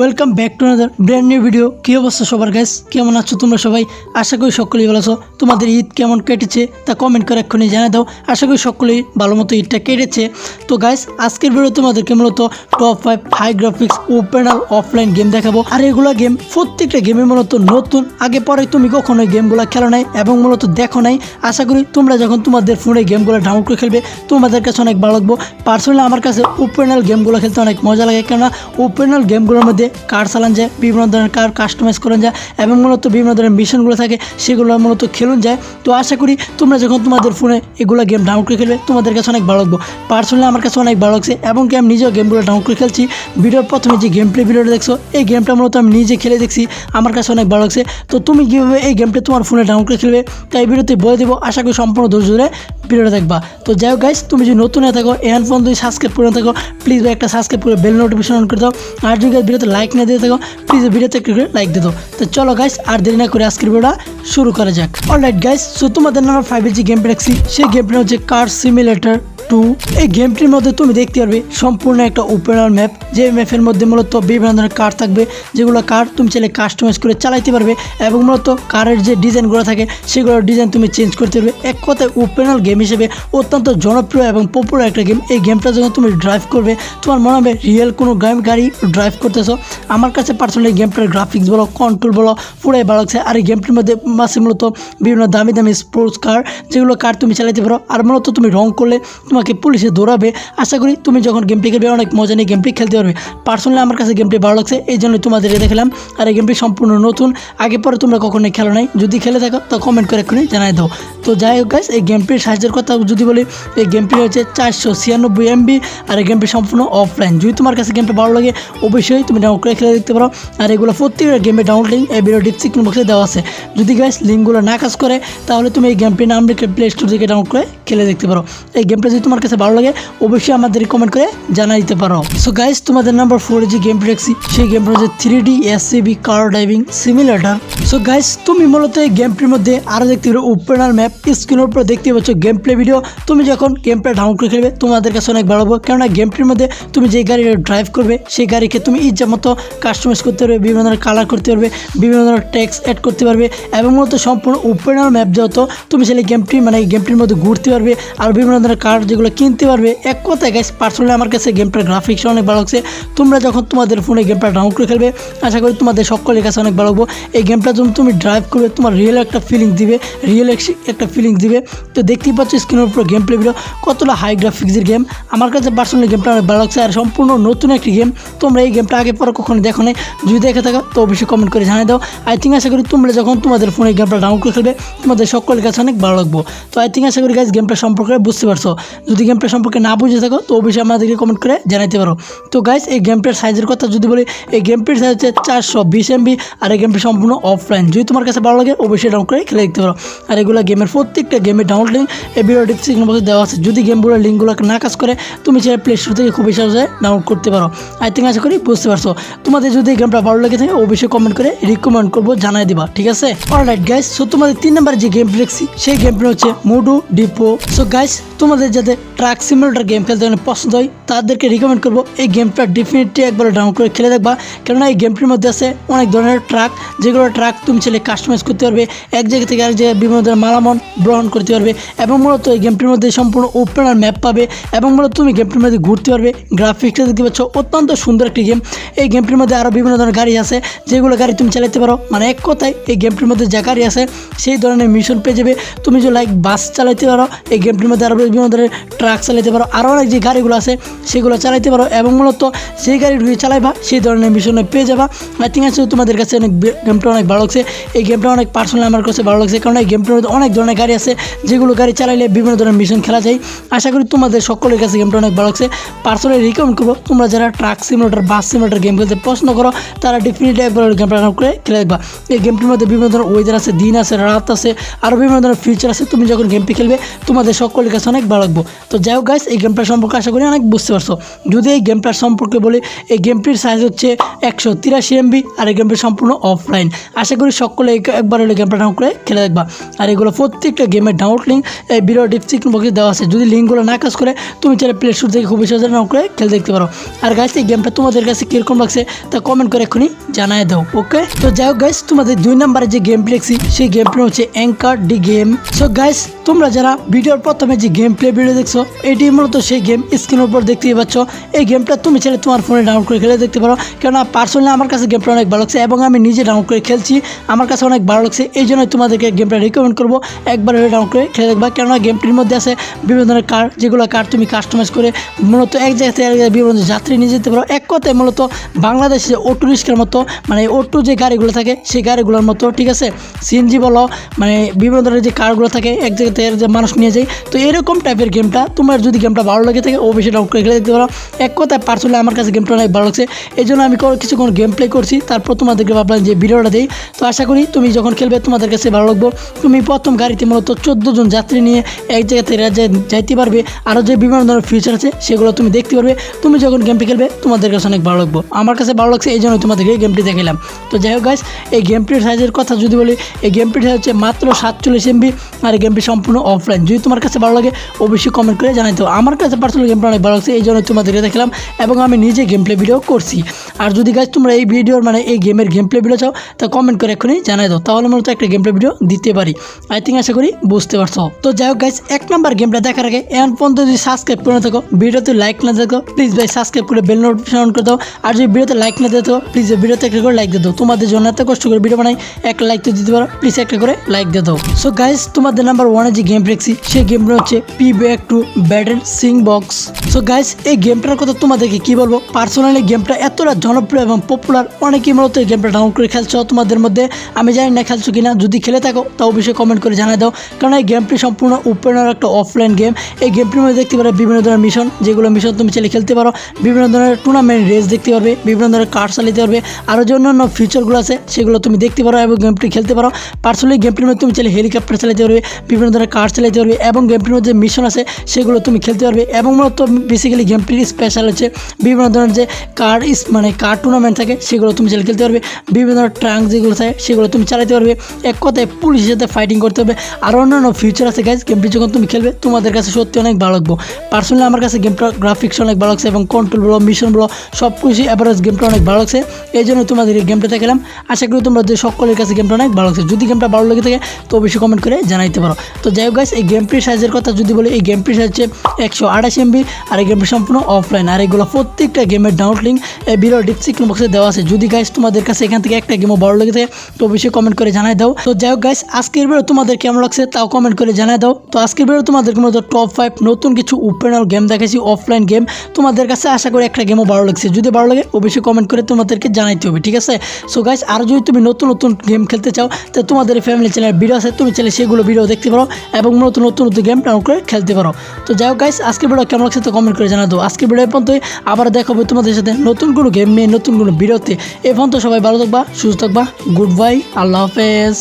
Welcome back to another brand new video কী অবস্থা সবার guys কেমন আছো তোমরা সবাই? আশা করি সকলেই ভালো আছো। তোমাদের ঈদ কেমন কেটেছে তা কমেন্ট করে এক্ষুনি জানিয়ে দাও। আশা করি সকলেই ভালো মতো ঈদটা কেটেছে। তো গাইস আজকের ভিডিও তোমাদেরকে মূলত top five high graphics open আর অফলাইন গেম দেখাবো। আর এগুলো গেম প্রত্যেকটা গেমে মূলত নতুন। আগে পরে তুমি কখনোই গেমগুলো খেলো নাই এবং মূলত দেখো নাই। আশা করি তোমরা যখন তোমাদের ফোনে গেমগুলো ডাউনলোড করে খেলবে, তোমাদের কাছে অনেক ভালো লাগবো। পার্সোনালি আমার কাছে ওপেনাল গেমগুলো খেলতে অনেক মজা লাগে। কেননা ওপেনাল গেমগুলোর মধ্যে কার চালান যায়, বিভিন্ন ধরনের কার কাস্টমাইজ করেন যায় এবং মূলত বিভিন্ন ধরনের মিশনগুলো থাকে, সেগুলো মূলত খেলুন যায়। তো আশা করি তোমরা যখন তোমাদের ফোনে এগুলো গেম ডাউনলোড করে খেলবে, তোমাদের কাছে অনেক ভালো লাগবে। পার্সোনালি আমার কাছে অনেক ভালো লাগছে এবং কি আমি নিজেও গেমগুলো ডাউনলোড করে খেলছি। ভিডিওর প্রথমে যে গেম প্লে ভিডিওটা দেখছ, এই গেমটা মূলত আমি নিজে খেলে দেখছি, আমার কাছে অনেক ভালো লাগছে। তো তুমি কীভাবে এই গেমটা তোমার ফোনে ডাউনলোড করে খেলবে তাই ভিডিওতে বলে দেবো। আশা করি সম্পূর্ণ ধৈর্য ধরে ভিডিওটা দেখবা। তো যাই হোক গাইস তুমি যদি নতুন হয়ে থাকো এন ফোন যদি সাবস্ক্রাইব করে থাকো প্লিজ ভাই একটা সাবস্ক্রাইব করে বেল নোটিফিকেশন অন করে দাও। আর যদি ভিডিওতে লাইক না দিয়ে থাকো প্লিজ ভিডিওতে একটু করে লাইক দিয়ে দাও। তো চলো গাইস আর দেরি না করে আজকের ভিডিওটা শুরু করা যাক। অলরাইট গাইস সো তোমাদের নাম্বার ফাইভের যে গেমটা দেখছি, সেই গেমটা হচ্ছে কার সিমিলেটার টু এই গেমটির মধ্যে তুমি দেখতে পারবে সম্পূর্ণ একটা ওপেনার ম্যাপ যে ম্যাপের মধ্যে মূলত বিভিন্ন ধরনের কার থাকবে, যেগুলো কার তুমি চাইলে কাস্টমাইজ করে চালাইতে পারবে এবং মূলত কারের যে ডিজাইনগুলো থাকে, সেগুলোর ডিজাইন তুমি চেঞ্জ করতে পারবে। এক কথায় ওপেনাল গেম হিসেবে অত্যন্ত জনপ্রিয় এবং পপুলার একটা গেম এই গেমটা যখন তুমি ড্রাইভ করবে। তোমার মনে হবে রিয়েল কোনো গেম গাড়ি ড্রাইভ করতেছো? আমার কাছে পার্সোনালি গেমটার গ্রাফিক্স বলো কন্ট্রোল বলো, পুরাই ভালো লাগছে। আর এই গেমটির মধ্যে মাসে মূলত বিভিন্ন দামি দামি স্পোর্টস কার যেগুলো কার তুমি চালাতে পারো, আর মূলত তুমি রং করলে তোমাকে পুলিশে দৌড়াবে। আশা করি তুমি যখন গেমটি খেলবে, অনেক মজা নিয়ে গেমটি খেলতে পারবে। পার্সোনালি আমার কাছে গেমটি ভালো লাগছে, এই জন্য তোমাদের দেখালাম। আর এই গেমটি সম্পূর্ণ নতুন, আগে পরে তোমরা কখনোই খেলো নাই। যদি খেলে থাকো, তো কমেন্ট করে এক্ষুনি জানাই দাও। তো যাই হোক গাইস এই গেমটির সাহায্যের কথা যদি বলি, এই গেমটি হচ্ছে চারশো ছিয়ানব্বই এমবি আর এই গেমটি সম্পূর্ণ অফলাইন যদি তোমার কাছে গেমটা ভালো লাগে, অবশ্যই তুমি ডাউনলোড করে খেলে দেখতে পারো। আর এগুলো প্রত্যেকটা গেমের ডাউনলোড লিঙ্ক এই ভিডিও ডিসক্রিপশন বক্সে দেওয়া আছে। যদি গাইস লিঙ্কগুলো না কাজ করে, তাহলে তুমি এই গেমটির নাম রেখে প্লে স্টোর থেকে ডাউনলোড করে খেলে দেখতে পারো। এই গেমটা যদি তোমার কাছে ভালো লাগে, অবশ্যই আমাদের কমেন্ট করে জানাই দিতে পারো। সো গাইস তোমাদের নাম্বার ফোরে যে গেমটি দেখছি, সেই গেমটা হচ্ছে three D S CB car driving simulator so guys তুমি মূলত এই গেমটির মধ্যে আরও দেখতে পারো ওপেনার ম্যাপ স্ক্রিনের উপর দেখতে পাচ্ছ গেম প্লে ভিডিও তুমি যখন গেম প্লে ডাউনলোড করে খেলবে, তোমাদের কাছে অনেক ভালো হবে কেননা গেমটির মধ্যে তুমি যে গাড়ি ড্রাইভ করবে, সেই গাড়িকে তুমি ইচ্ছা মতো কাস্টমাইজ করতে পারবে, বিভিন্ন ধরনের কালার করতে পারবে, বিভিন্ন ধরনের ট্যাক্স অ্যাড করতে পারবে এবং মূলত সম্পূর্ণ ওপেনার ম্যাপ যেহেতু তুমি সেটা গেমটি মানে গেমটির মধ্যে ঘুরতে পারবে, আর বিভিন্ন ধরনের কার্ড যেগুলো কিনতে পারবে, এক কথায় গাইস পার্সোনালি আমার কাছে গেমটার গ্রাফিক্স অনেক ভালো লাগছে। তোমরা যখন তোমাদের ফোনে গেমটা ডাউনলোড করে খেলবে আশা করি তোমাদের সকলের কাছে অনেক ভালো লাগবো। এই গেমটা যখন তুমি ড্রাইভ করবে, তোমার রিয়েল একটা ফিলিং দিবে রিয়েল একটা ফিলিংস দিবে। তো দেখতেই পাচ্ছ স্ক্রিনের উপর গেম প্লে ভিডিও কতটা হাই গ্রাফিক্সের গেম আমার কাছে পার্সোনালি গেমটা অনেক ভালো লাগছে, আর সম্পূর্ণ নতুন একটি গেম তোমরা এই গেমটা আগে পরে কখনো দেখো নাই, যদি দেখে থাকো, তো অবশ্যই কমেন্ট করে জানিয়ে দাও। আই থিঙ্ক আশা করি তোমরা যখন তোমাদের ফোনে গেমটা ডাউনলোড করে খেলবে তোমাদের সকলের কাছে অনেক ভালো লাগবো। তো আই থিঙ্ক আশা করি গাইজ গেমটা সম্পর্কে বুঝতে পারছ। যদি গেমটা সম্পর্কে না বুঝে থাকো, তো অবশ্যই আমাদেরকে কমেন্ট করে জানাতে পারো। তো গাইস এই গেমটার সাইজের কথা যদি বলি, এই গেমটির সাইজ হচ্ছে চারশো বিশ এমবি আর এই গেমটি সম্পূর্ণ অফলাইন যদি তোমার কাছে ভালো লাগে, অবশ্যই ডাউনলোড করে খেলে দেখতে পারো। আর এগুলো গেমের প্রত্যেকটা গেমের ডাউনলোড লিঙ্ক এই ভিডিও ডিসক্রিপশন বক্সে দেওয়া আছে। যদি গেমগুলোর লিঙ্কগুলো না কাজ করে, তুমি চাই প্লে স্টোর থেকে খুবই সহজে ডাউনলোড করতে পারো। আই থিঙ্ক আশা করি বুঝতে পারছ। তোমাদের যদি এই গেমটা ভালো লেগে থাকে, অবশ্যই কমেন্ট করে রিকমেন্ড করব, জানাই দিবা, ঠিক আছে? অলরাইট গাইস সো তোমাদের তিন নাম্বার যে গেম দেখছি, সেই গেমটা হচ্ছে মুডু ডিপো সো গাইস তোমাদের যাদের Hadi. ট্রাক সিমুলেটার গেম খেলতে অনেক পছন্দ হয়, তাদেরকে রিকমেন্ড করব এই গেমটা ডেফিনেটলি একবার ডাউনলোড করে খেলে দেখবা। কেননা এই গেমটির মধ্যে আছে অনেক ধরনের ট্রাক, যেগুলো ট্রাক তুমি ছেলে কাস্টমাইজ করতে পারবে। এক জায়গা থেকে আরেক জায়গায় বিভিন্ন ধরনের মালামন গ্রহণ করতে পারবে এবং মূলত এই গেমটির মধ্যে সম্পূর্ণ ওপেনার ম্যাপ পাবে এবং মূলত তুমি গেমটির মধ্যে ঘুরতে পারবে। গ্রাফিক্সটা দেখতে পাচ্ছ, অত্যন্ত সুন্দর একটি গেম এই গেমটির মধ্যে আরও বিভিন্ন ধরনের গাড়ি আছে, যেগুলো গাড়ি তুমি চালাতে পারো। মানে এক কথায় এই গেমটির মধ্যে যা গাড়ি আছে, সেই ধরনের মিশন পেয়ে যাবে। তুমি যে লাইক বাস চালাতে পারো, এই গেমটির মধ্যে আরও বিভিন্ন ধরনের ট্রাক চালাতে পারো। আরও অনেক যে গাড়িগুলো আছে, সেগুলো চালাতে পারো এবং মূলত সেই গাড়িগুলি চালাইবা, সেই ধরনের মিশনে পেয়ে যাবা। আই থিঙ্ক আছে তোমাদের কাছে অনেক গেমটা অনেক ভালো লাগছে। এই গেমটা অনেক পার্সোনালি আমার কাছে ভালো লাগছে, কারণ এই গেমটার মধ্যে অনেক ধরনের গাড়ি আছে, যেগুলো গাড়ি চালাইলে বিভিন্ন ধরনের মিশন খেলা যায়। আশা করি তোমাদের সকলের কাছে গেমটা অনেক ভালো লাগছে। পার্সোনালি রিকমেন্ড করব, তোমরা যারা truck simulator bus simulator game খেলতে পছন্দ করো, তারা ডেফিনেটলি একবার গেমটা করে খেলে দেখবা। এই গেমটির মধ্যে বিভিন্ন ধরনের ওয়েদার আছে, দিন আছে, রাত আছে আরও বিভিন্ন ধরনের ফিচার আছে। তুমি যখন গেমটি খেলবে, তোমাদের সকলের কাছে অনেক ভালো লাগবো। তো যাই হোক গাইস এই গেমটার সম্পর্কে আশা করি অনেক বুঝতে পারছ। যদি এই গেমটার সম্পর্কে বলি, এই গেমটির সাইজ হচ্ছে একশো তিরাশি এমবি আর এই গেমটি সম্পূর্ণ অফলাইন আশা করি সকলে এক- একবার হলে গেমটা ডাউনলোড করে খেলে দেখবা। আর এগুলো প্রত্যেকটা গেমের ডাউনলোড লিঙ্ক এই ভিডিও ডিসক্রিপশন বক্সে দেওয়া আছে। যদি লিঙ্কগুলো না কাজ করে, তুমি চাইলে প্লে স্টোর থেকে খুবই সহজে ডাউনলোড করে খেলে দেখতে পারো। আর গাইস এই গেমটা তোমাদের কাছে কীরকম লাগছে তা কমেন্ট করে এক্ষুনি জানাই দাও ওকে তো যাই হোক গাইস তোমাদের দুই নম্বরে যে গেম দেখছি, সেই গেম প্লে হচ্ছে anchor D game so guys তোমরা যারা ভিডিওর প্রথমে যে গেম প্লে ভিডিও দেখছ এটি মূলত সেই গেম স্ক্রিনের উপর দেখতেই পাচ্ছ। এই গেমটা তুমি চাইলে তোমার ফোনে ডাউনলোড করে খেলে দেখতে পারো। কেননা পার্সোনালি আমার কাছে গেমটা অনেক ভালো লাগছে এবং আমি নিজে ডাউনলোড করে খেলছি। আমার কাছে অনেক ভালো লাগছে, এই জন্য তোমাদেরকে গেমটা রিকমেন্ড করব। একবার ডাউনলোড করে খেলে দেখবা। কেননা গেমটির মধ্যে আছে বিভিন্ন ধরনের কার্ড যেগুলো কার্ড তুমি কাস্টমাইজ করে মূলত এক জায়গা থেকে বিভিন্ন যাত্রী নিয়ে যেতে পারো। এক কথায় মূলত বাংলাদেশে অটো রিক্সার মতো মানে অটো যে গাড়িগুলো থাকে, সেই গাড়িগুলোর মতো, ঠিক আছে? সিএনজি বলো মানে বিভিন্ন ধরনের যে কারগুলো থাকে, এক জায়গা থেকে মানুষ নিয়ে যায়। তো এরকম টাইপের গেমটা তোমার যদি গেমটা ভালো লাগে থাকে, অবশ্যই ডাউনলোড করে খেলে দেখতে পারো। এক কথায় পার্সোনালি আমার কাছে গেমটা অনেক ভালো লাগছে। এই জন্য আমি কিছুক্ষণ গেম প্লে করছি, তারপর তোমাদেরকে ভাবলাম যে ভিডিওটা দিই। তো আশা করি তুমি যখন খেলবে, তোমাদের কাছে ভালো লাগবো। তুমি প্রথম গাড়িতে মূলত চোদ্দ জন যাত্রী নিয়ে এক জায়গা থেকে রাজ্যে যাইতে পারবে। আরও যে বিভিন্ন ধরনের ফিউচার আছে, সেগুলো তুমি দেখতে পারবে। তুমি যখন গেমটি খেলবে, তোমাদের কাছে অনেক ভালো লাগবো। আমার কাছে ভালো লাগছে এই জন্য তোমাদেরকে গেমটি দেখালাম তো যাই হোক গাইস এই গেমটির সাইজের কথা যদি বলি, এই গেমটির সাইজ হচ্ছে মাত্র সাতচল্লিশ এমবি আর এই গেমটি সম্পূর্ণ অফলাইন যদি তোমার কাছে ভালো লাগে, অবশ্যই কমেন্ট করে জানাইতে হবে। আমার কাছে পার্সোনাল গেমটা অনেক ভালো লাগছে, এই জন্য তোমাদেরকে দেখলাম এবং আমি নিজে গেম প্লে ভিডিও করছি। আর যদি গাছ তোমরা এই ভিডিওর মানে এই গেমের গেম প্লে ভিডিও চাও, তা কমেন্ট করে এক্ষুনি জানাই দাও, তাহলে মূলত একটা গেম প্লে ভিডিও দিতে পারি। আই থিঙ্ক আশা করি বুঝতে পারছ। তো যাই হোক গাইস এক নাম্বার গেমটা দেখার আগে, এখন পর্যন্ত যদি সাবস্ক্রাইব করে থাকো ভিডিওতে লাইক না দেখো প্লিজ ভাই সাবস্ক্রাইব করে বেল নোটিফিকেশন অন করে দাও। আর যদি ভিডিওতে লাইক না দিতে প্লিজ ভিডিওতে একটা করে লাইক দিয়ে দাও। তোমাদের জন্য এত কষ্ট করে ভিডিও বানাই একটা লাইক তো দিতে পারো প্লিজ একটা করে লাইক দিয়ে দাও। সো গাইস তোমাদের নাম্বার ওয়ানে যে গেম দেখছি, সেই গেমটা হচ্ছে P back to battle sing box. So guys এই গেমটার কথা তোমাদেরকে কি বলব? পার্সোনালি গেমটা এতটা জনপ্রিয় এবং পপুলার অনেকেই মূলত এই গেমটা ডাউনলোড করে খেলছো তোমাদের মধ্যে। আমি জানি না খেলছো কিনা, যদি খেলে থাকো তা অবশ্যই কমেন্ট করে জানাই দাও। কারণ এই গেমটি সম্পূর্ণ ওপেনার একটা অফলাইন গেম এই গেমটির মধ্যে দেখতে পারো বিভিন্ন ধরনের মিশন যেগুলো মিশন তুমি চাইলে খেলতে পারো। বিভিন্ন ধরনের টুর্নামেন্ট রেস দেখতে পারবে, বিভিন্ন ধরনের কার্ড চালিতে পারবে। আরও যে অন্যান্য ফিচারগুলো আছে, সেগুলো তুমি দেখতে পারো এবং গেমটি খেলতে পারো। পার্সোনালি গেমটির মধ্যে তুমি চাইলে হেলিকপ্টার চালাতে পারবে, বিভিন্ন ধরনের কার্ড চালাতে পারবে এবং গেমটির মধ্যে মিশন আছে সেগুলো তুমি খেলতে পারবে। এবং মূলত বেসিক্যালি গেমটির স্পেশাল হচ্ছে বিভিন্ন ধরনের যে কার্ড মানে কার্ড টুর্নামেন্ট থাকে, সেগুলো তুমি চাইলে খেলতে পারবে। বিভিন্ন ধরনের ট্রাঙ্ক যেগুলো থাকে, সেগুলো তুমি চালাতে পারবে। এক কথায় পুলিশের সাথে ফাইটিং করতে হবে। আর অন্যান্য ফিউচার আছে গাইজ গেমটি যখন তুমি খেলবে, তোমাদের কাছে সত্যি অনেক ভালো লাগবে। পার্সোনালি আমার কাছে গেমটা গ্রাফিক্স অনেক ভালো লাগছে এবং কন্ট্রোল বলো মিশন বলো সব কিছু অ্যাভারেজ গেমটা অনেক ভালো লাগছে। এই জন্য তোমাদের এই গেমটা দেখালাম আশা করি তোমরা যে সকলের কাছে গেমটা অনেক ভালো লাগছে। যদি গেমটা ভালো লেগে থাকে, তো অবশ্যই কমেন্ট করে জানাইতে পারো। তো যাই হোক গাইস এই গেমটির সাইজের কথা যদি বলি, এই গেমটির সাইজ হচ্ছে একশো আঠাশ এমবি আর এই গেমটি সম্পূর্ণ অফলাইন আর এগুলো প্রত্যেকটা গেমের ডাউনলোড লিঙ্ক এই ভিডিও ডিসক্রিপশন বক্সে দেওয়া আছে। যদি গাইস তোমাদের কাছে এখান থেকে একটা গেমও ভালো লেগে থাকে তো অবশ্যই কমেন্ট করে জানাই দাও। তো যাই হোক গাইস আজকের ভিডিও তোমাদের কেমন লাগছে তাও কমেন্ট করে জানাই দাও। তো আজকের ভিডিও তোমাদের মধ্যে টপ ফাইভ নতুন কিছু ওপেনার গেম দেখেছি অফলাইন গেম তোমাদের কাছে আশা করি একটা গেমও ভালো লাগছে। যদি ভালো লাগে, অবশ্যই কমেন্ট করে তোমাদেরকে জানাইতে হবে, ঠিক আছে? সো গাইস আর যদি তুমি নতুন নতুন গেম খেলতে চাও, তো তোমাদের ফ্যামিলি চ্যানেল ভিডিও আছে, তুমি চাইলে সেগুলো ভিডিও দেখতে পারো এবং নতুন নতুন নতুন গেম ডাউনলোড করে খেলতে পারো। তো যাই হোক গাইস আজকে ভিডিও কেমন লাগছে তো কমেন্ট করে জানা দাও আজকের ভিডিও পর্যন্তই। আবার দেখাবো তোমাদের সাথে নতুন কোনো গেম নিয়ে, নতুন কোনো ভিডিওতে এ পর্যন্ত সবাই ভালো থাকবা, সুস্থ থাকবা। গুড বাই আল্লাহ হাফেজ।